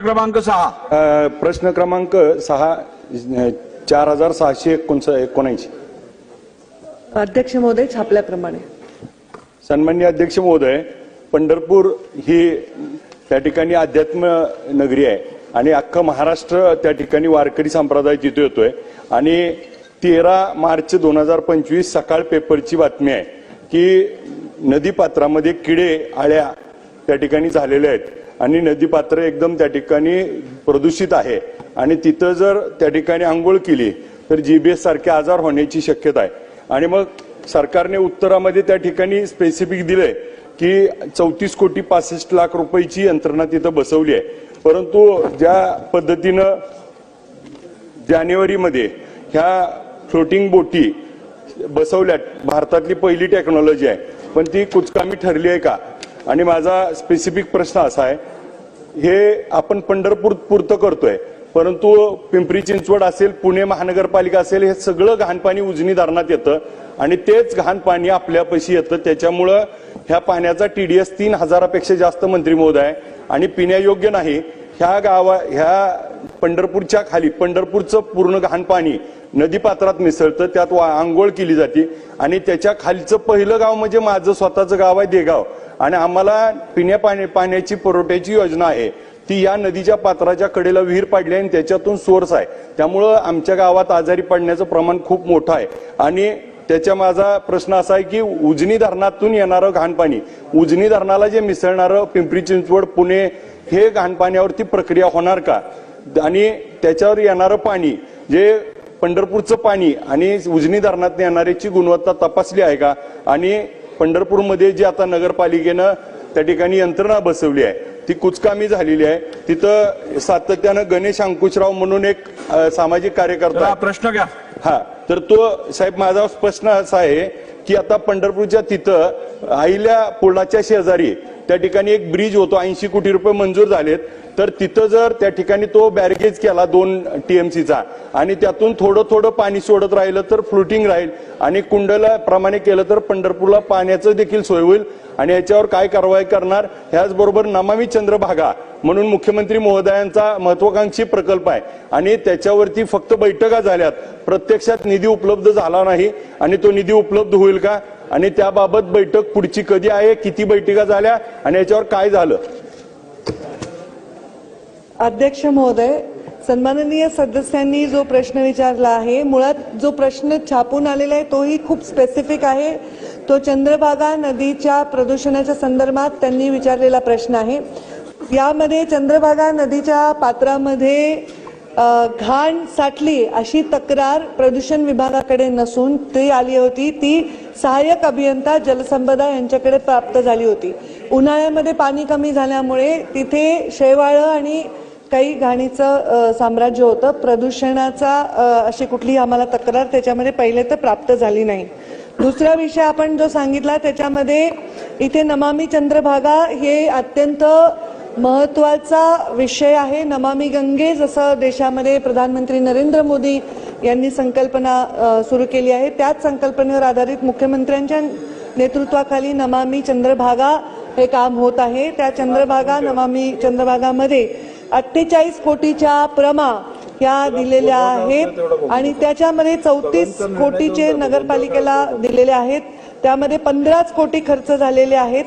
क्रमांक सहा. प्रश्न क्रमांक सहा चार हजार सहाशे एकोणस एकोणऐंशी. अध्यक्ष महोदय छापल्याप्रमाणे. सन्मान्य अध्यक्ष महोदय पंढरपूर ही त्या ठिकाणी अध्यात्म नगरी आहे आणि अख्खं महाराष्ट्र त्या ठिकाणी वारकरी संप्रदाय तिथे येतोय. आणि तेरा मार्च दोन हजार पंचवीस सकाळ पेपरची बातमी आहे की नदीपात्रामध्ये किडे आळ्या त्या ठिकाणी झालेल्या आहेत. आणि नदीपात्र एकदम त्या ठिकाणी प्रदूषित आहे. आणि तिथं जर त्या ठिकाणी आंघोळ केली तर जीबीएस सारखे आजार होण्याची शक्यता आहे. आणि मग सरकारने उत्तरामध्ये त्या ठिकाणी स्पेसिफिक दिलंय की चौतीस कोटी पासष्ट लाख रुपयाची यंत्रणा तिथं बसवली आहे. परंतु ज्या पद्धतीनं जानेवारीमध्ये ह्या फ्लोटिंग बोटी बसवल्यात भारतातली पहिली टेक्नॉलॉजी आहे. पण ती कुचकामी ठरली आहे का? आणि माझा स्पेसिफिक प्रश्न असा आहे हे आपण पंढरपूर पुरतं करतोय परंतु पिंपरी चिंचवड असेल पुणे महानगरपालिका असेल हे सगळं घाण पाणी उजनी धरणात येतं आणि तेच घाण पाणी आपल्यापाशी येतं. त्याच्यामुळं ह्या पाण्याचा टीडीएस तीन हजारापेक्षा जास्त मंत्री महोदय आहे आणि पिण्यायोग्य नाही. ह्या गावा ह्या पंढरपूरच्या खाली पंढरपूरचं पूर्ण घाण पाणी नदीपात्रात मिसळतं त्यात वा- आंघोळ केली जाते. आणि त्याच्या खालचं पहिलं गाव म्हणजे माझं स्वतःचं गाव आहे देगाव. आणि आम्हाला पिण्या पाणी पाण्याची पुरवठ्याची योजना आहे. ती या नदीच्या पात्राच्या कडेला विहीर पाडली आहे आणि त्याच्यातून सोर्स आहे. त्यामुळं आमच्या गावात आजारी पडण्याचं प्रमाण खूप मोठं आहे. आणि त्याच्या माझा प्रश्न असा आहे की उजनी धरणातून येणारं घाण पाणी उजनी धरणाला जे मिसळणारं पिंपरी चिंचवड पुणे हे घाण पाण्यावरती प्रक्रिया होणार का? आणि त्याच्यावर येणारं पाणी जे पंढरपूरचं पाणी आणि उजनी धरणात येणाऱ्याची गुणवत्ता तपासली आहे का? आणि पंढरपूरमध्ये जी आता नगरपालिकेनं त्या ठिकाणी यंत्रणा बसवली आहे ती कुचकामी झालेली आहे. तिथं सातत्यानं गणेश अंकुशराव म्हणून एक सामाजिक कार्यकर्ता. प्रश्न घ्या. हा. तर तो साहेब माझा प्रश्न असा आहे की आता पंढरपूरच्या तिथं आईल्या पुलाच्या शेजारी त्या ठिकाणी एक ब्रिज होतो ऐंशी कोटी रुपये मंजूर झालेत. तर तिथं जर त्या ठिकाणी तो बॅरगेज केला दोन टीएमसीचा आणि त्यातून थोडं थोडं पाणी सोडत राहिलं तर फ्लुटिंग राहील आणि कुंडला प्रमाणे केलं तर पंढरपूरला पाण्याचं देखील सोय होईल आणि याच्यावर काय कारवाई करणार? ह्याचबरोबर नमामी चंद्रभागा म्हणून मुख्यमंत्री महोदयांचा महत्वाकांक्षी प्रकल्प आहे. आणि त्याच्यावरती फक्त बैठका झाल्यात. प्रत्यक्षात निधी उपलब्ध झाला नाही आणि तो निधी उपलब्ध होईल का? आणि त्याबाबत बैठक पुढची कधी आहे किती बैठका झाल्या आणि याच्यावर काय झालं? अध्यक्ष महोदय सन्माननीय सदस्यांनी जो प्रश्न विचारला आहे मुळात जो प्रश्न छापून आलेला आहे तोही खूप स्पेसिफिक आहे. तो चंद्रभागा नदीच्या प्रदूषणाच्या संदर्भात त्यांनी विचारलेला प्रश्न आहे. यामध्ये चंद्रभागा नदीच्या पात्रामध्ये घाण साठली अशी तक्रार प्रदूषण विभागाकडे नसून ती आली होती. ती सहाय्यक अभियंता जलसंपदा यांच्याकडे प्राप्त झाली होती. उन्हाळ्यामध्ये पाणी कमी झाल्यामुळे तिथे शेवाळं आणि काही घाणीचं साम्राज्य होतं. प्रदूषणाचा अशी कुठली आम्हाला तक्रार त्याच्यामध्ये पहिले तर प्राप्त झाली नाही. दुसरा विषय आपण जो सांगितला त्याच्यामध्ये इथे नमामी चंद्रभागा हे अत्यंत महत्त्वाचा विषय आहे नमामी गंगे जसं देशामध्ये प्रधानमंत्री नरेंद्र मोदी यांनी संकल्पना सुरू केली आहे. त्याच संकल्पनेवर आधारित मुख्यमंत्र्यांच्या नेतृत्वाखाली नमामी चंद्रभागा हे काम होत आहे. त्या चंद्रभागा नमामी चंद्रभागामध्ये अठ्ठेचाळीस कोटीच्या प्रमा या दिलेल्या आहेत आणि त्याच्यामध्ये चौतीस कोटीचे नगरपालिकेला दिलेले आहेत. त्यामध्ये पंधराच कोटी खर्च झालेले आहेत.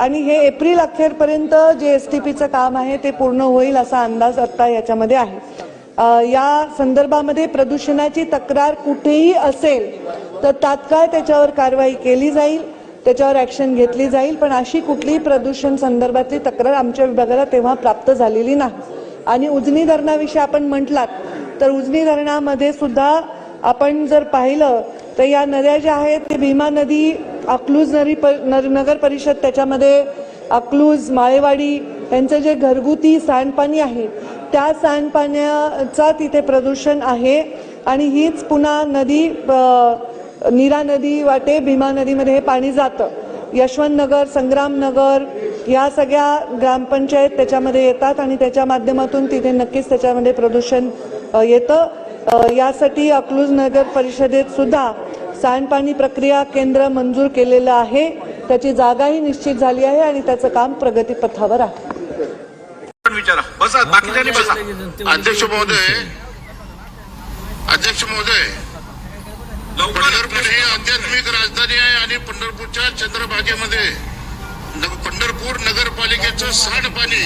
आणि हे एप्रिल अखेरपर्यंत जे एस टी पीचं काम आहे ते पूर्ण होईल असा अंदाज आता याच्यामध्ये आहे. या संदर्भामध्ये प्रदूषणाची तक्रार कुठेही असेल तर तात्काळ त्याच्यावर कारवाई केली जाईल त्याच्यावर ऍक्शन घेतली जाईल पण अशी कुठलीही प्रदूषण संदर्भातली तक्रार आमच्या विभागाला तेव्हा प्राप्त झालेली नाही. आणि उजनी धरणाविषयी आपण म्हटलात तर उजनी धरणामध्ये सुद्धा आपण जर पाहिलं तर या नद्या ज्या आहेत ते भीमा नदी अकलूज नरी प- नर- नगर परिषद त्याच्यामध्ये अकलूज माळेवाडी यांचं जे घरगुती सांडपाणी आहे त्या सांडपाण्याचा तिथे प्रदूषण आहे. आणि हीच पुन्हा नदी नीरा नदी वाटे भीमा नदीमध्ये हे पाणी जातं. यशवंतनगर संग्रामनगर या सगळ्या ग्रामपंचायत त्याच्यामध्ये येतात आणि त्याच्या माध्यमातून तिथे नक्कीच त्याच्यामध्ये प्रदूषण येतं. यासाठी अकलूज नगर परिषदेत सुद्धा सांडपाणी प्रक्रिया केंद्र मंजूर केलेलं आहे. त्याची जागाही निश्चित झाली आहे आणि त्याचं काम प्रगतीपथावर आहे. विचारा. अध्यक्ष महोदय. अध्यक्ष महोदय. पंढरपूर ही आध्यात्मिक राजधानी आहे आणि पंढरपूरच्या चंद्रभागेमध्ये पंढरपूर नगरपालिकेचं सांडपाणी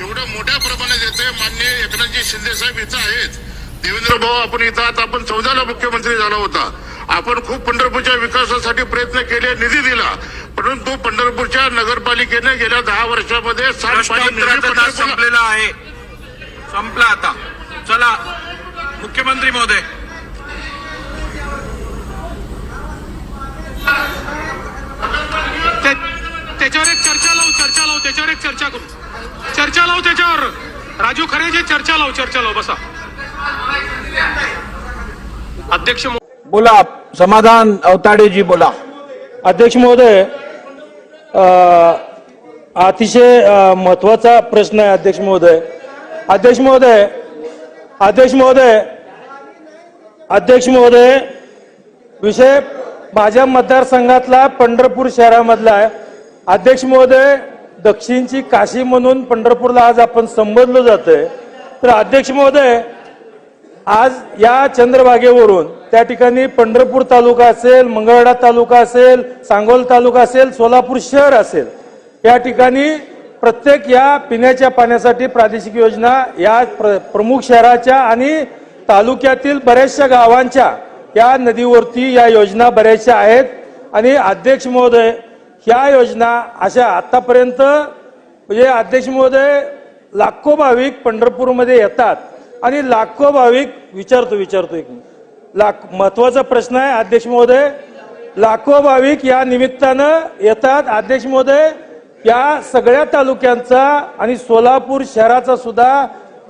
एवढं मोठ्या प्रमाणात येते मान्य एकनाथजी शिंदे साहेब इथं आहेत. देवेंद्र भाऊ आपण इथं आता आपण चौदाला मुख्यमंत्री झाला होता. आपण खूप पंढरपूरच्या विकासासाठी प्रयत्न केले निधी दिला. परंतु पंढरपूरच्या नगरपालिकेने गेल्या दहा वर्षामध्ये संपलेला आहे. संपला आता. चला मुख्यमंत्री महोदय. त्याच्यावर एक चर्चा लावू चर्चा लावू त्याच्यावर एक चर्चा करू. चर्चा लावू त्याच्यावर. राजू खरेचे चर्चा लावू चर्चा लावू बसा. अध्यक्ष बोला समाधान अवताडे जी बोला. अध्यक्ष महोदय अ, अतिशय महत्त्वाचा प्रश्न आहे अध्यक्ष महोदय. अध्यक्ष महोदय अध्यक्ष महोदय अध्यक्ष महोदय विषय माझ्या मतदारसंघातला पंढरपूर शहरामधला आहे. अध्यक्ष महोदय दक्षिणची काशी म्हणून पंढरपूरला आज आपण संबोधलं जातंय. तर अध्यक्ष महोदय आज या चंद्रभागेवरून त्या ठिकाणी पंढरपूर तालुका असेल मंगळवाडा तालुका असेल सांगोल तालुका असेल सोलापूर शहर असेल या ठिकाणी प्रत्येक या पिण्याच्या पाण्यासाठी प्रादेशिक योजना या प्र, प्रमुख शहराच्या आणि तालुक्यातील बऱ्याचशा गावांच्या या नदीवरती या योजना बऱ्याचशा आहेत. आणि अध्यक्ष महोदय ह्या योजना अशा आतापर्यंत म्हणजे अध्यक्ष महोदय लाखो भाविक पंढरपूरमध्ये येतात. आणि लाखो भाविक विचारतो विचारतो एक लाख महत्त्वाचा प्रश्न आहे अध्यक्ष महोदय. लाखो भाविक या निमित्तानं येतात. अध्यक्ष महोदय या सगळ्या तालुक्यांचा आणि सोलापूर शहराचा सुद्धा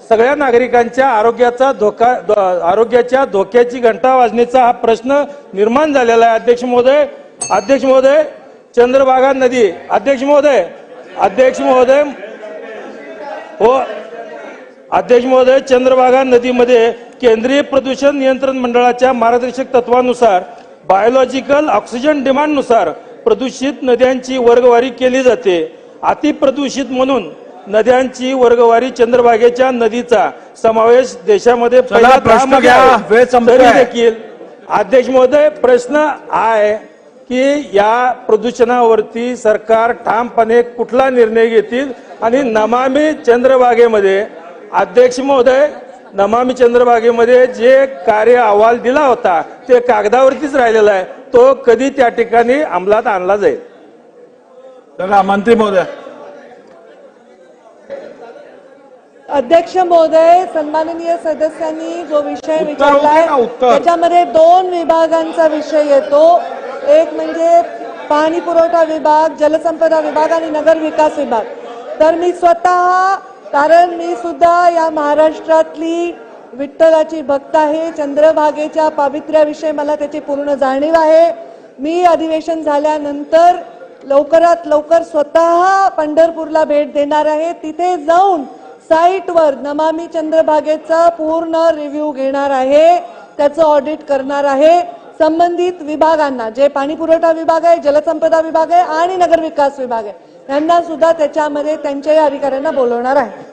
सगळ्या नागरिकांच्या आरोग्याचा धोका धो- आरोग्याच्या धोक्याची घंटा वाजण्याचा हा प्रश्न निर्माण झालेला आहे अध्यक्ष महोदय. अध्यक्ष महोदय चंद्रभागा नदी. अध्यक्ष महोदय अध्यक्ष महोदय. हो अध्यक्ष महोदय चंद्रभागा नदीमध्ये केंद्रीय प्रदूषण नियंत्रण मंडळाच्या मार्गदर्शक तत्वानुसार बायोलॉजिकल ऑक्सिजन डिमांडनुसार प्रदूषित नद्यांची वर्गवारी केली जाते. अतिप्रदूषित म्हणून नद्यांची वर्गवारी चंद्रभागेच्या नदीचा समावेश देशामध्ये देखील अध्यक्ष महोदय प्रश्न आहे की या प्रदूषणावरती सरकार ठामपणे कुठला निर्णय घेतील? आणि नमामी चंद्रभागेमध्ये अध्यक्ष महोदय नमामी चंद्रभागेमध्ये जे कार्य अहवाल दिला होता ते कागदावरतीच राहिलेला आहे. तो कधी त्या ठिकाणी अंमलात आणला जाईल? मंत्री महोदय. अध्यक्ष महोदय सन्माननीय सदस्यांनी जो विषय विचारलाय. त्याच्यामध्ये दोन विभागांचा विषय येतो. एक म्हणजे पाणी पुरवठा विभाग जलसंपदा विभाग आणि नगर विकास विभाग. तर मी स्वतः कारण मी सुद्धा या महाराष्ट्रातली विठ्ठलाची भक्त आहे. चंद्रभागेच्या पावित्र्याविषयी मला त्याची पूर्ण जाणीव आहे. मी अधिवेशन झाल्यानंतर लवकरात लवकर स्वतः पंढरपूरला भेट देणार आहे. तिथे जाऊन साईटवर नमामी चंद्रभागेचा पूर्ण रिव्ह्यू घेणार आहे. त्याचं ऑडिट करणार आहे. संबंधित विभागांना जे पाणी पुरवठा विभाग आहे जलसंपदा विभाग आहे आणि नगर विकास विभाग आहे. यांना सुद्धा त्याच्यामध्ये त्यांच्याही अधिकाऱ्यांना बोलवणार आहे.